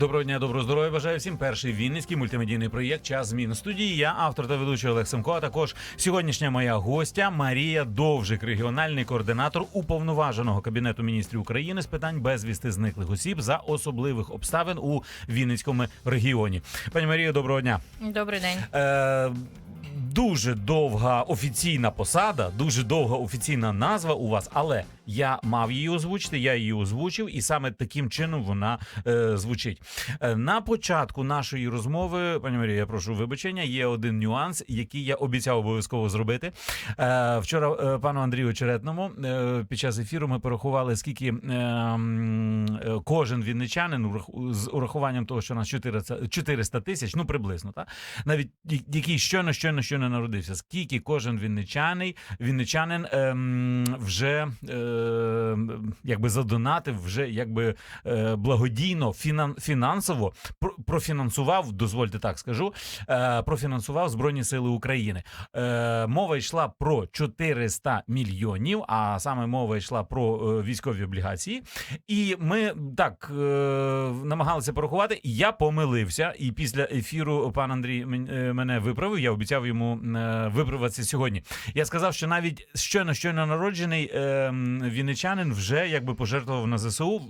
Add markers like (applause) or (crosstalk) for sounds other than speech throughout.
Доброго дня, доброго здоров'я. Бажаю всім. Перший вінницький мультимедійний проєкт Час змін студії. Я автор та ведучий Олег Семко. А також сьогоднішня моя гостя Марія Довжик, регіональний координатор уповноваженого кабінету міністрів України з питань безвісти зниклих осіб за особливих обставин у Вінницькому регіоні. Пані Марія, доброго дня. Добрий день. Е, Дуже довга офіційна посада, дуже довга офіційна назва у вас, але я мав її озвучити, я її озвучив, і саме таким чином вона е, звучить. Е, на початку нашої розмови, пані Марія, я прошу вибачення. Є один нюанс, який я обіцяв обов'язково зробити. Е, вчора е, пану Андрію Черетному е, під час ефіру ми порахували, скільки е, е, кожен вінничанин з урахуванням того, що у нас 400 400 тисяч, ну приблизно, так? навіть який щойно, щойно, щойно народився. Скільки кожен вінничаний, вінничанин ем, вже е, якби задонатив, вже якби е, благодійно, фінан, фінансово профінансував, дозвольте так скажу, е, профінансував Збройні Сили України. Е, мова йшла про 400 мільйонів, а саме мова йшла про е, військові облігації. І ми так е, намагалися порахувати. Я помилився, і після ефіру пан Андрій е, мене виправив. Я обіцяв йому е, виправитися сьогодні. Я сказав, що навіть щойно щойно народжений е, вінничанин вже якби пожертвував на ЗСУ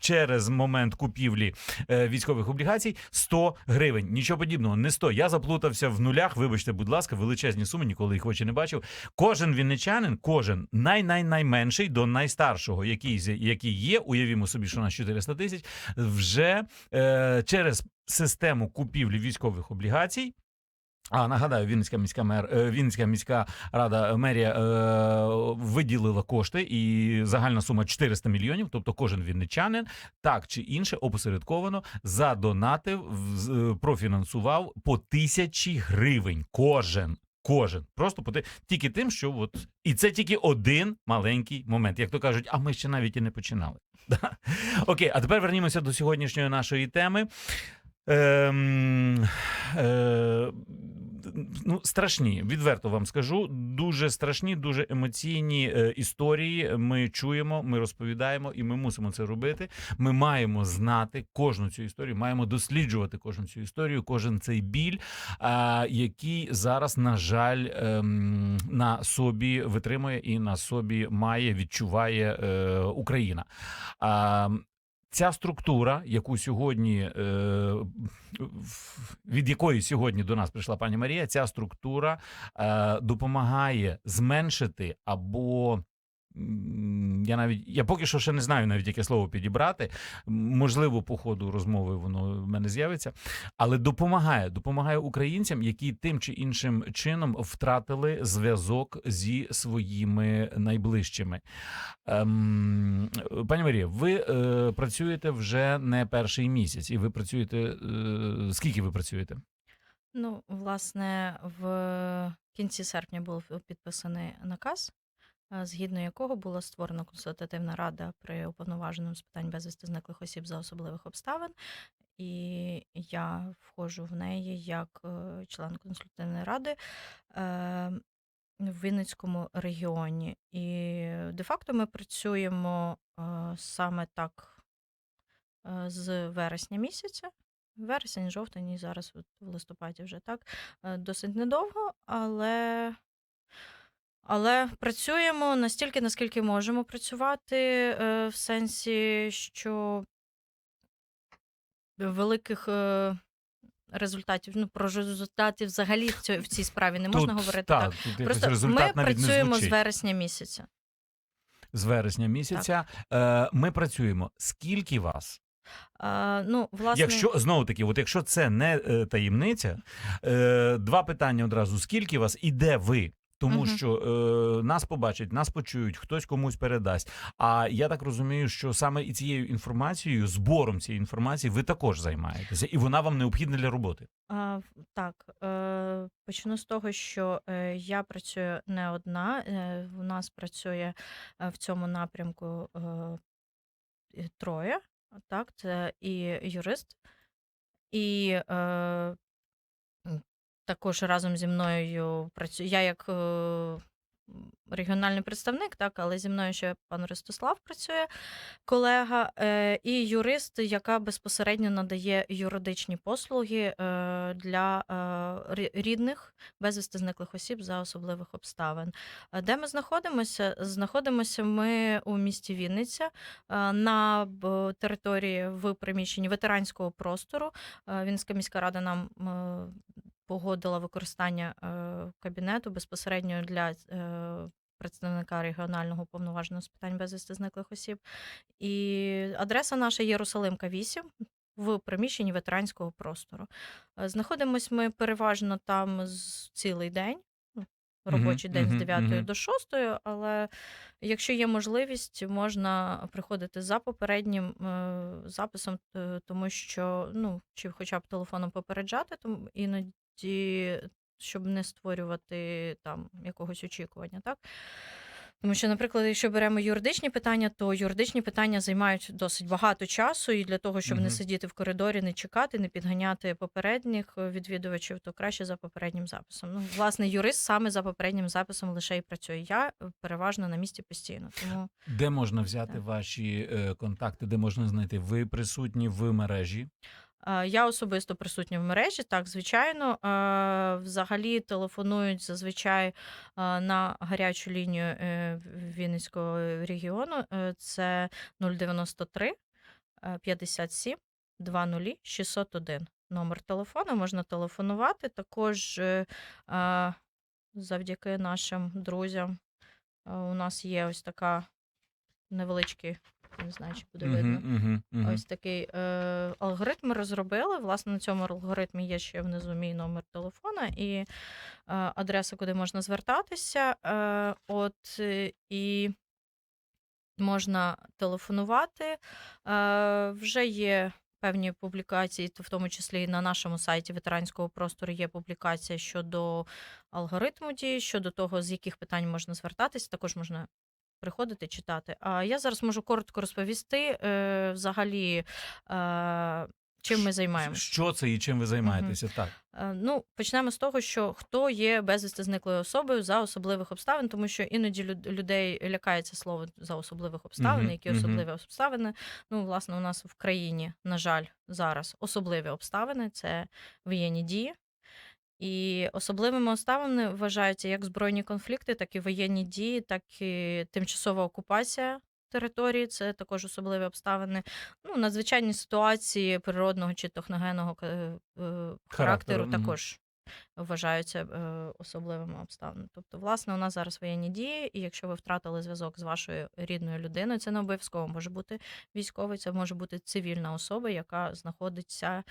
через момент купівлі е, військових облігацій 100 гривень. Нічого подібного, не 100. Я заплутався в нулях. Вибачте, будь ласка, величезні суми, ніколи їх очі не бачив. Кожен вінничанин, кожен най-най-найменший до найстаршого, який, який є, уявімо собі, що у нас 400 тисяч, вже е, через систему купівлі військових облігацій. А нагадаю, Вінницька міська мер е, Вінницька міська рада мерія е, виділила кошти, і загальна сума 400 мільйонів. Тобто, кожен вінничанин так чи інше опосередковано задонатив, е, профінансував по тисячі гривень. Кожен. Кожен просто по ти- тільки тим, що от і це тільки один маленький момент. Як то кажуть, а ми ще навіть і не починали. (laughs) Окей, а тепер вернімося до сьогоднішньої нашої теми. Ем, е, ну, страшні, відверто вам скажу. Дуже страшні, дуже емоційні е, історії. Ми чуємо, ми розповідаємо, і ми мусимо це робити. Ми маємо знати кожну цю історію, маємо досліджувати кожну цю історію, кожен цей біль, який зараз, на жаль, ем, на собі витримує і на собі має, відчуває е, Україна. Ця структура, яку сьогодні е, від якої сьогодні до нас прийшла пані Марія, ця структура е, допомагає зменшити або. Я навіть я поки що ще не знаю навіть яке слово підібрати. Можливо, по ходу розмови воно в мене з'явиться, але допомагає, допомагає українцям, які тим чи іншим чином втратили зв'язок зі своїми найближчими. Ем, пані Марія, ви е, працюєте вже не перший місяць, і ви працюєте е, скільки ви працюєте? Ну, власне, в кінці серпня був підписаний наказ, згідно якого була створена консультативна рада при уповноваженому з питань безвісти зниклих осіб за особливих обставин. І я входжу в неї як е, член консультативної ради е, в Вінницькому регіоні. І де-факто ми працюємо е, саме так з вересня місяця. Вересень, жовтень і зараз от в листопаді вже так. Досить недовго, але, але працюємо настільки, наскільки можемо працювати, е, в сенсі, що великих е, результатів, ну про результати взагалі в цій, в цій справі не можна говорити та, так. Тут якось Просто результат ми навіть не працюємо з звучить. вересня місяця. з вересня місяця. Е, ми працюємо. Скільки вас? А, ну, власне, Якщо знову таки, от якщо це не е, таємниця, е, два питання одразу: скільки вас і де ви? Тому Мгм. що е, нас побачать, нас почують, хтось комусь передасть. А я так розумію, що саме і цією інформацією, збором цієї інформації, ви також займаєтеся, і вона вам необхідна для роботи. А, так, е, почну з того, що е, я працюю не одна. Е, у нас працює е, в цьому напрямку е, троє. Так, це і юрист, І е, також разом зі мною працює. Я як е, регіональний представник, так, але зі мною ще пан Ростислав працює, колега, е, і юрист, яка безпосередньо надає юридичні послуги е, для е, рідних безвісти зниклих осіб за особливих обставин. Е, Де ми знаходимося? Знаходимося ми у місті Вінниця е, на території в приміщенні ветеранського простору. Е, Вінницька міська рада нам е, погодила використання е, кабінету безпосередньо для е, представника регіонального уповноваженого з питань безвісти зниклих осіб. І адреса наша Єрусалимка 8 в приміщенні ветеранського простору. Е, Знаходимось ми переважно там з цілий день. ну, Робочий день мгм, з 9 мгм. до 6, але якщо є можливість, можна приходити за попереднім записом, тому що ну, чи хоча б телефоном попереджати, тому іноді, щоб не створювати там якогось очікування, так? Тому що, наприклад, якщо беремо юридичні питання, то юридичні питання займають досить багато часу, і для того, щоб Мгм. не сидіти в коридорі, не чекати, не підганяти попередніх е, відвідувачів, то краще за попереднім записом. Ну, власне, юрист саме за попереднім записом лише і працює. Я е, переважно на місці постійно. Тому Де можна взяти Так. ваші е, контакти, де можна знайти? Ви присутні в мережі. Е, Я особисто присутня в мережі, так, звичайно. Е, Взагалі телефонують зазвичай е, на гарячу лінію е, Вінницького регіону. Е, Це 093 е, 57 20 601. Номер телефону можна телефонувати. Також е, е, завдяки нашим друзям е, у нас є ось така невеличкий, не знаю, чи буде видно. Мгм, мгм, мгм. Ось такий е, алгоритм розробили. Власне, на цьому алгоритмі є ще внизу мій номер телефона і е, адреса, куди можна звертатися. Е, от е, і можна телефонувати. Е, вже є. Певні публікації, то в тому числі і на нашому сайті ветеранського простору є публікація щодо алгоритму дії, щодо того, з яких питань можна звертатись. Також можна приходити читати. А я зараз можу коротко розповісти е, взагалі, е, чим ми займаємося. Що це і чим ви займаєтеся? Так. Е, Ну, почнемо з того, що хто є безвісти зниклою особою за особливих обставин, тому що іноді людей лякається слово за особливих обставин, Мгм, які особливі обставини. Ну, власне, у нас в країні, на жаль, зараз особливі обставини це воєнні дії. І особливими обставинами вважаються як збройні конфлікти, так і воєнні дії, так і тимчасова окупація території. Це також особливі обставини. Ну, надзвичайні ситуації природного чи техногенного е, е, характеру, Характеру, мгм. також вважаються е, особливими обставинами. Тобто, власне, у нас зараз воєнні дії, і якщо ви втратили зв'язок з вашою рідною людиною, це не обов'язково може бути військовий, це може бути цивільна особа, яка знаходиться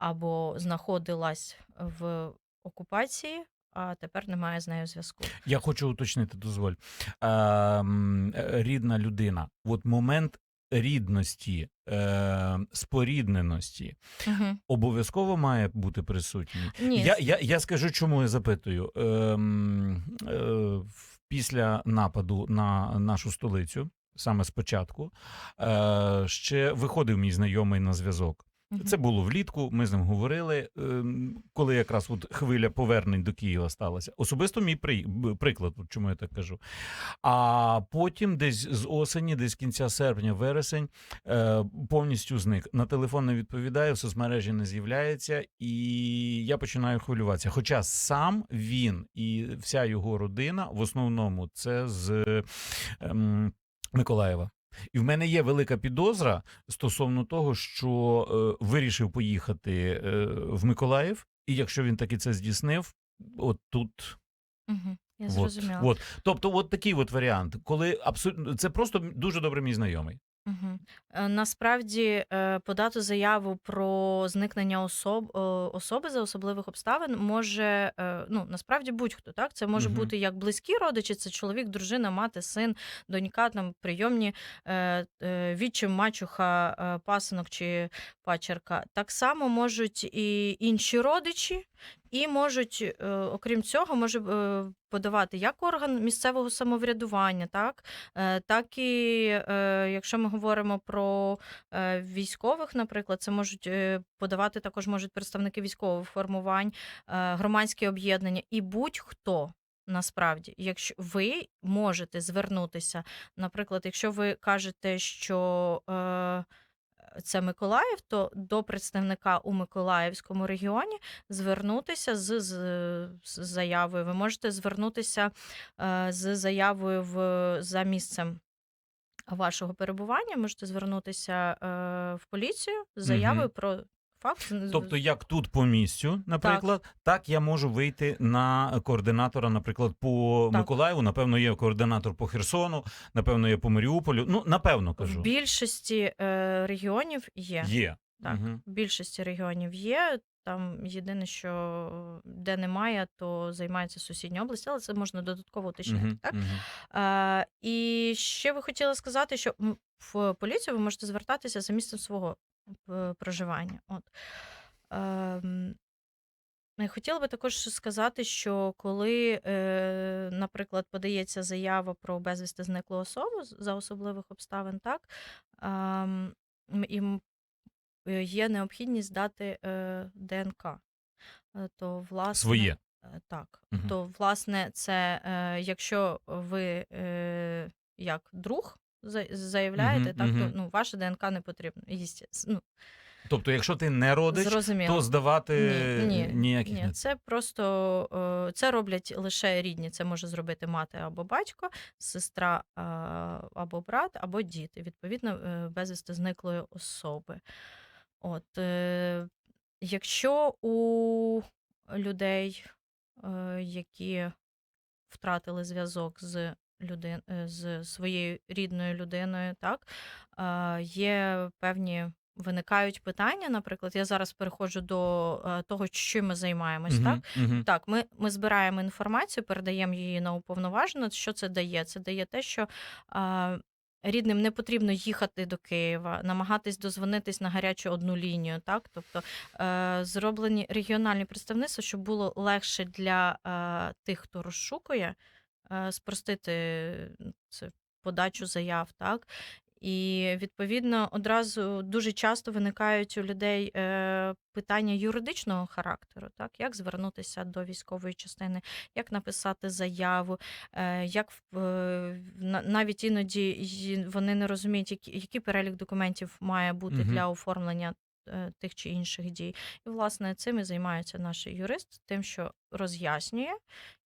або знаходилась в окупації, а тепер немає з нею зв'язку. Я хочу уточнити, дозволь. Ем, е, рідна людина. От момент рідності, е, спорідненості Угу. обов'язково має бути присутній. Ні, Я, я, я скажу, чому я запитую. Ем, е, після нападу на нашу столицю, саме спочатку, е, ще виходив мій знайомий на зв'язок. Це було влітку. Ми з ним говорили, ем, коли якраз от хвиля повернень до Києва сталася. Особисто мій при, приклад, чому я так кажу. А потім, десь з осені, десь кінця серпня, вересень, е, повністю зник. На телефон не відповідає, в соцмережі не з'являється, і я починаю хвилюватися. Хоча сам він і вся його родина в основному це з ем, Миколаєва. І в мене є велика підозра стосовно того, що е, вирішив поїхати е, в Миколаїв, і якщо він таки це здійснив, от тут Угу. Я от, от. Тобто, от такий от варіант, коли абсолютно це просто дуже добре мій знайомий. Угу. Насправді е, подати заяву про зникнення особ, е, особи за особливих обставин може е, ну насправді будь-хто так. Це може Мгм. бути як близькі родичі, це чоловік, дружина, мати, син, донька, там прийомні е, е, відчим, мачуха, е, пасинок чи пачерка. Так само можуть і інші родичі. І можуть, е, окрім цього, може е, подавати як орган місцевого самоврядування, так, е, так і е, якщо ми говоримо про е, військових, наприклад, це можуть подавати також можуть представники військових формувань, громадські об'єднання і будь-хто. Насправді, якщо ви можете звернутися, наприклад, якщо ви кажете, що е, це Миколаїв, то до представника у Миколаївському регіоні звернутися з, з, з заявою. Ви можете звернутися е, з заявою в, за місцем вашого перебування, можете звернутися е, в поліцію з заявою угу. про факт. Тобто, як тут по місцю, наприклад, так, я можу вийти на координатора, наприклад, по Так. Миколаєву. Напевно, є координатор по Херсону, напевно, є по Маріуполю. Ну, напевно, в кажу. більшості е, регіонів є. Є. Так, Мгм. в більшості регіонів є. Там єдине, що де немає, то займається сусідня область, але це можна додатково уточнити. Мгм, Так? мгм. Е, і ще ви хотіли сказати, що в поліцію ви можете звертатися за місцем свого проживання. От. Я Хотіла би також сказати, що коли, е, наприклад, подається заява про безвісти зниклу особу за особливих обставин, так, ем, е, є необхідність дати е, ДНК. Е, То, власне, Своє. Е, Так, Мгм. то власне, це е, якщо ви е, як друг заявляєте, Мгм, так то ну ваше ДНК не потрібно. Єстєс- Ну, Тобто, якщо ти не родич, зрозуміло. то здавати Ні, ні, ніяких Ні, не це просто е, це роблять лише рідні. Це може зробити мати або батько, сестра е, або брат, або діти, відповідно, е, безвісти зниклої особи. От, е, якщо у людей, е, які втратили зв'язок з людин, е, з своєю рідною людиною, так е, є певні. Виникають питання, наприклад, я зараз переходжу до е, того, чим ми займаємось. Мгм, Так, мгм. так, ми, ми збираємо інформацію, передаємо її на уповноважену. Що це дає? Це дає те, що а, рідним не потрібно їхати до Києва, намагатись дозвонитись на гарячу одну лінію. Так, тобто е, зроблені регіональні представництва, щоб було легше для е, тих, хто розшукує, спростити це подачу заяв. Так. І відповідно одразу дуже часто виникають у людей е, питання юридичного характеру, так як звернутися до військової частини, як написати заяву, е, як е, навіть іноді вони не розуміють, які- який перелік документів має бути Мгм. для оформлення е, тих чи інших дій. І власне цим і займається наш юрист, тим, що роз'яснює.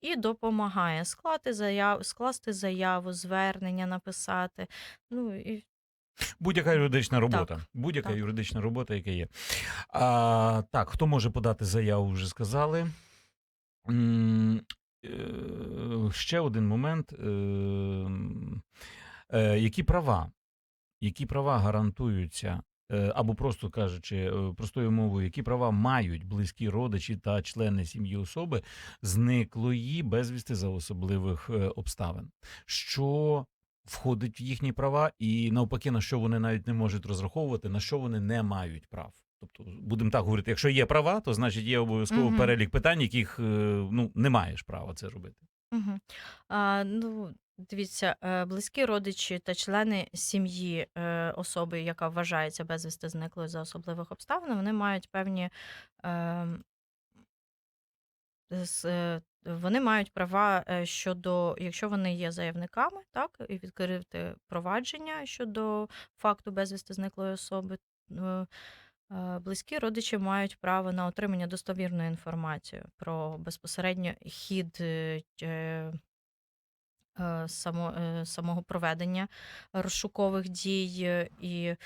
І допомагає склати заяву, скласти заяву, звернення написати. Ну і Будь-яка юридична робота. Так, Будь-яка так. юридична робота, яка є. А, так, хто може подати заяву, вже сказали. М, е, Ще один момент. Е, е, Які права? Які права гарантуються? Е, Або просто кажучи, е, простою мовою, які права мають близькі родичі та члени сім'ї особи зниклої безвісти за особливих е, обставин? Що входить в їхні права, і навпаки, на що вони навіть не можуть розраховувати, на що вони не мають прав. Тобто, будемо так говорити, якщо є права, то значить є обов'язково Мгм. перелік питань, яких ну не маєш права це робити. Угу. А, ну, дивіться, е, близькі родичі та члени сім'ї е, особи, яка вважається безвісти зниклою за особливих обставин, вони мають певні. Е, з, е, вони мають права щодо, якщо вони є заявниками, так, і відкрити провадження щодо факту безвісти зниклої особи. Близькі родичі мають право на отримання достовірної інформації про безпосередньо хід само, е, самого проведення розшукових дій, е, і е,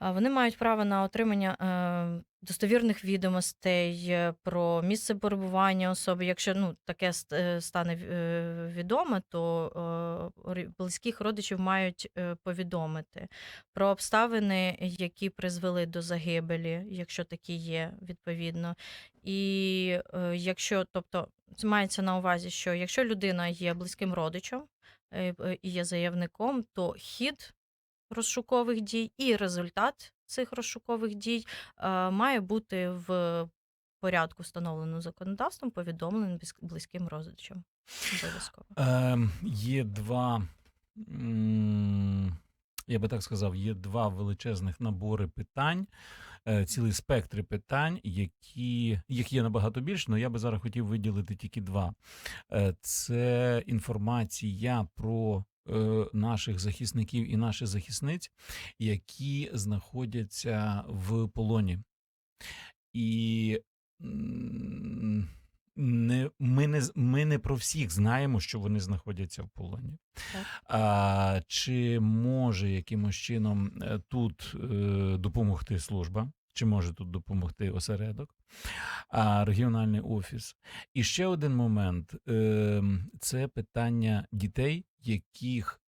вони мають право на отримання е, достовірних відомостей е, про місце перебування особи. Якщо ну, таке е, стане е, відоме, то е, близьких родичів мають е, повідомити про обставини, які призвели до загибелі, якщо такі є, відповідно. І е, якщо, тобто, це мається на увазі, що якщо людина є близьким родичем е, е, і є заявником, то хід розшукових дій і результат цих розшукових дій е, має бути в порядку, встановленому законодавством, повідомлений близь- близьким родичам. Обов'язково. Ем, є два. Я би так сказав, є два величезних набори питань, е, цілий спектри питань, які їх є набагато більше, але я би зараз хотів виділити тільки два. Е, Це інформація про е, наших захисників і наших захисниць, які знаходяться в полоні. І не, ми, не, ми не про всіх знаємо, що вони знаходяться в полоні. Так. А, чи може якимось чином е, тут е, допомогти служба? Чи може тут допомогти осередок, а, регіональний офіс? І ще один момент е, це питання дітей, яких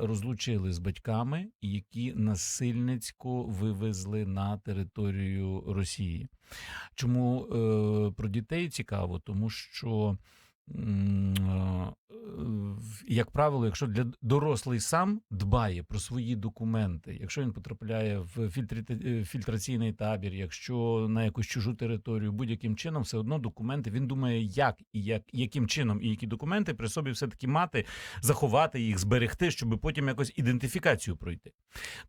розлучили з батьками, які насильницько вивезли на територію Росії. Чому е, про дітей цікаво? Тому що, е, як правило, якщо для дорослий сам дбає про свої документи, якщо він потрапляє в е, фільтраційний табір, якщо на якусь чужу територію, будь-яким чином, все одно документи він думає, як і як, яким чином і які документи при собі все-таки мати, заховати їх, зберегти, щоб потім якось ідентифікацію пройти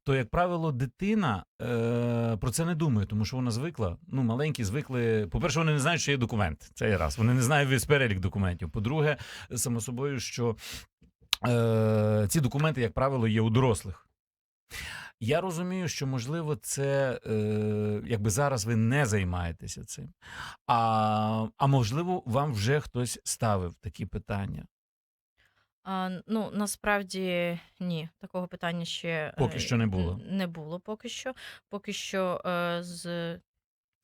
то, як правило, дитина е, про це не думає, тому що вона звикла. Ну, маленькі звикли. По-перше, вони не знають, що є документ. Це раз. Вони не знають весь перелік документів. По-друге, само собою, що е, ці документи, як правило, є у дорослих. Я розумію, що можливо, це е, якби зараз ви не займаєтеся цим. А, а можливо, вам вже хтось ставив такі питання. А, ну, насправді ні, такого питання ще Поки е, що не було. Не було поки що. Поки що, е, з,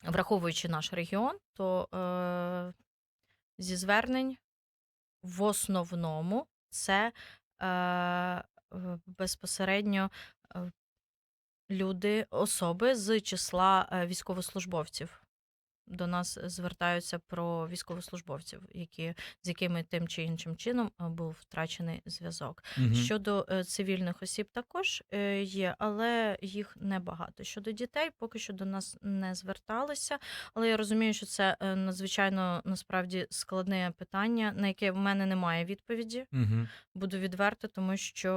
враховуючи наш регіон, то е, зі звернень в основному це е, безпосередньо е, люди, особи з числа е, військовослужбовців. До нас звертаються про військовослужбовців, які, з якими тим чи іншим чином е, був втрачений зв'язок. Мгм. Щодо е, цивільних осіб також е, є, але їх небагато. Щодо дітей, поки що до нас не зверталися. Але я розумію, що це надзвичайно насправді складне питання, на яке в мене немає відповіді. Мгм. Буду відверта, тому що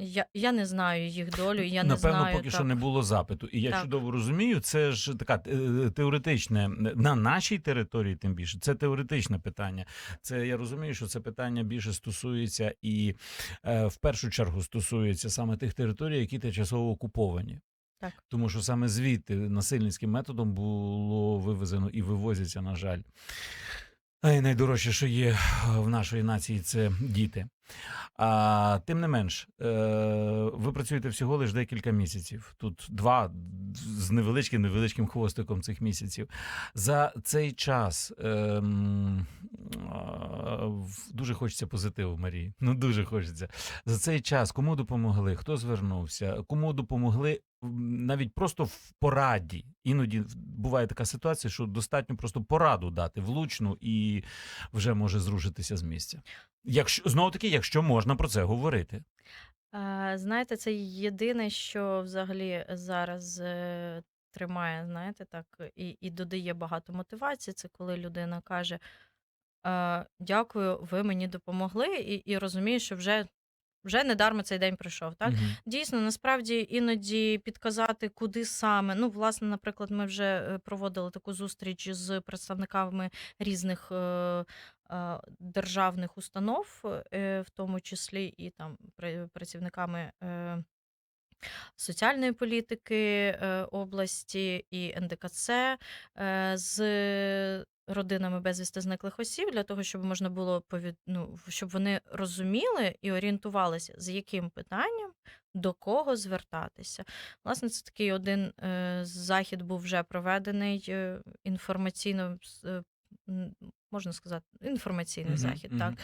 я, я не знаю їх долю, я не Напевно, поки так. що не було запиту. І я Так. чудово розумію, це ж така е, теоретичне на нашій території, тим більше це теоретичне питання. Це я розумію, що це питання більше стосується і е, в першу чергу стосується саме тих територій, які тимчасово окуповані. Так. Тому що саме звідти насильницьким методом було вивезено і вивозяться, на жаль. А найдорожче, що є в нашої нації, це діти. А тим не менш, е, ви працюєте всього лише декілька місяців. Тут два з невеличким невеличким хвостиком цих місяців. За цей час а, дуже хочеться позитиву, Марії. Ну дуже хочеться. За цей час кому допомогли, хто звернувся, кому допомогли навіть просто в пораді. Іноді буває така ситуація, що достатньо просто пораду дати влучну і вже може зрушитися з місця. Якщо знову таки, якщо можна про це говорити. Е, Знаєте, це єдине, що взагалі зараз е, тримає, знаєте, так, і, і додає багато мотивації. Це коли людина каже: е, Дякую, ви мені допомогли, і, і розуміє, що вже, вже недармо цей день прийшов. Так? Мгм. Дійсно, насправді іноді підказати, куди саме. Ну, власне, наприклад, ми вже е, проводили таку зустріч з представниками різних е, державних установ, е, в тому числі і там працівниками. е, Соціальної політики е, області і НДКЦ з родинами безвісти зниклих осіб для того, щоб можна було повід... ну, щоб вони розуміли і орієнтувалися, з яким питанням до кого звертатися. Власне, це такий один захід був вже проведений інформаційно. Можна сказати, інформаційний Мгм, захід, так.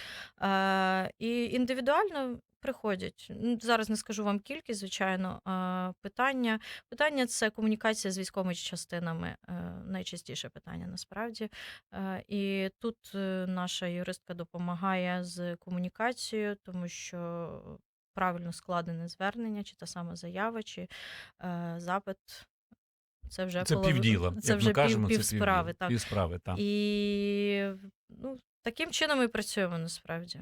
Е, і індивідуально приходять. Зараз не скажу вам кількість, звичайно. Питання, питання це комунікація з військовими частинами. е, Найчастіше питання насправді. Е, І тут е, наша юристка допомагає з комунікацією, тому що правильно складене звернення, чи та сама заява, чи е, запит Це вже Це полови- півділа. Це як вже ми кажемо, пів, це пів. Так. Пів справи, так. І ну, таким чином ми працюємо насправді.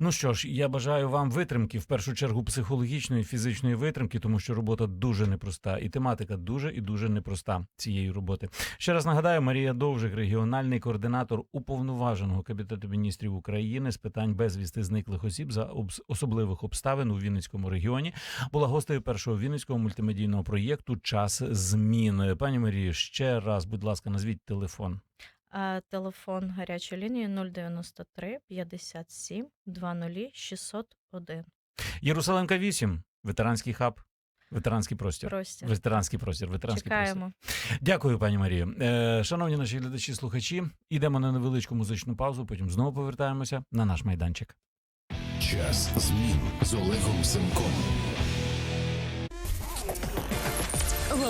Ну що ж, я бажаю вам витримки, в першу чергу психологічної, фізичної витримки, тому що робота дуже непроста, і тематика дуже і дуже непроста цієї роботи. Ще раз нагадаю, Марія Довжик, регіональний координатор уповноваженого кабінету міністрів України з питань безвісти зниклих осіб за особливих обставин у Вінницькому регіоні, була гостею першого вінницького мультимедійного проєкту Час змін. Пані Марію, ще раз, будь ласка, назвіть телефон. Телефон гарячої лінії 093 57 20 601. Єрусалимка 8, ветеранський хаб, ветеранський простір. Простір. Ветеранський простір, ветеранський простір. Дякую, пані Марію. Е, шановні наші глядачі, слухачі, ідемо на невеличку музичну паузу, потім знову повертаємося на наш майданчик. Час змін з Олегом Семком.